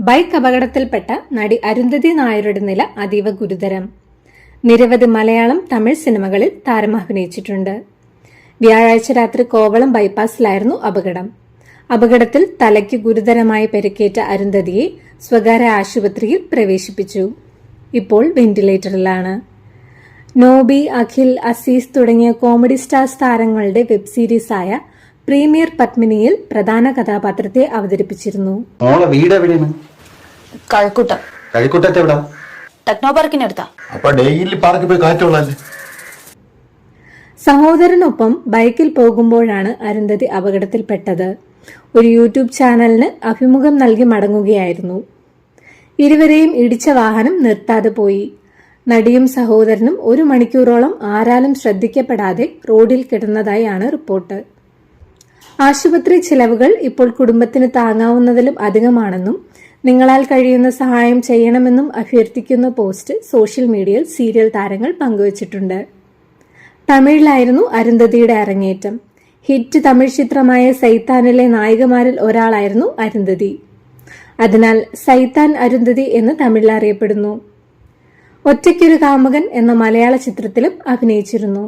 Bike അപകടത്തിൽപ്പെട്ട നടി അരുന്ധതി നായരുടെ നില അതീവ ഗുരുതരം. നിരവധി മലയാളം തമിഴ് സിനിമകളിൽ താരം അഭിനയിച്ചിട്ടുണ്ട്. വ്യാഴാഴ്ച രാത്രി കോവളം ബൈപ്പാസിലായിരുന്നു അപകടം. അപകടത്തിൽ തലയ്ക്ക് ഗുരുതരമായി പരിക്കേറ്റ അരുന്ധതിയെ സ്വകാര്യ ആശുപത്രിയിൽ പ്രവേശിപ്പിച്ചു. ഇപ്പോൾ വെന്റിലേറ്ററിലാണ്. നോബി അഖിൽ അസീസ് തുടങ്ങിയ കോമഡി സ്റ്റാർസ് താരങ്ങളുടെ വെബ് സീരീസായ പ്രീമിയർ പത്മിനിയിൽ പ്രധാന കഥാപാത്രത്തെ അവതരിപ്പിച്ചിരുന്നു. മോളെ വീട് എവിടെയാണ്? കഴക്കൂട്ടം. കഴിക്കുട്ടത്തെ എവിടാ? ടെക്നോ പാർക്കിനടുത്താ അപ്പൊ ഡെയിലി പാർക്കിൽ പോയി കാറ്റുള്ളല്ലേ സഹോദരനൊപ്പം ബൈക്കിൽ പോകുമ്പോഴാണ് അരുന്ധതി അപകടത്തിൽപ്പെട്ടത്. ഒരു യൂട്യൂബ് ചാനലിന് അഭിമുഖം നൽകി മടങ്ങുകയായിരുന്നു. ഇരുവരെയും ഇടിച്ച വാഹനം നിർത്താതെ പോയി. നടിയും സഹോദരനും ഒരു മണിക്കൂറോളം ആരാലും ശ്രദ്ധിക്കപ്പെടാതെ റോഡിൽ കിടന്നതായാണ് റിപ്പോർട്ട്. ആശുപത്രി ചിലവുകൾ ഇപ്പോൾ കുടുംബത്തിന് താങ്ങാവുന്നതിലും അധികമാണെന്നും നിങ്ങളാൽ കഴിയുന്ന സഹായം ചെയ്യണമെന്നും അഭ്യർത്ഥിക്കുന്ന പോസ്റ്റ് സോഷ്യൽ മീഡിയയിൽ സീരിയൽ താരങ്ങൾ പങ്കുവച്ചിട്ടുണ്ട്. തമിഴിലായിരുന്നു അരുന്ധതിയുടെ അരങ്ങേറ്റം. ഹിറ്റ് തമിഴ് ചിത്രമായ സൈത്താനിലെ നായികമാരിൽ ഒരാളായിരുന്നു അരുന്ധതി. അതിനാൽ സൈത്താൻ അരുന്ധതി എന്ന് തമിഴിൽ അറിയപ്പെടുന്നു. ഒറ്റയ്ക്കൊരു കാമുകൻ എന്ന മലയാള ചിത്രത്തിലും അഭിനയിച്ചിരുന്നു.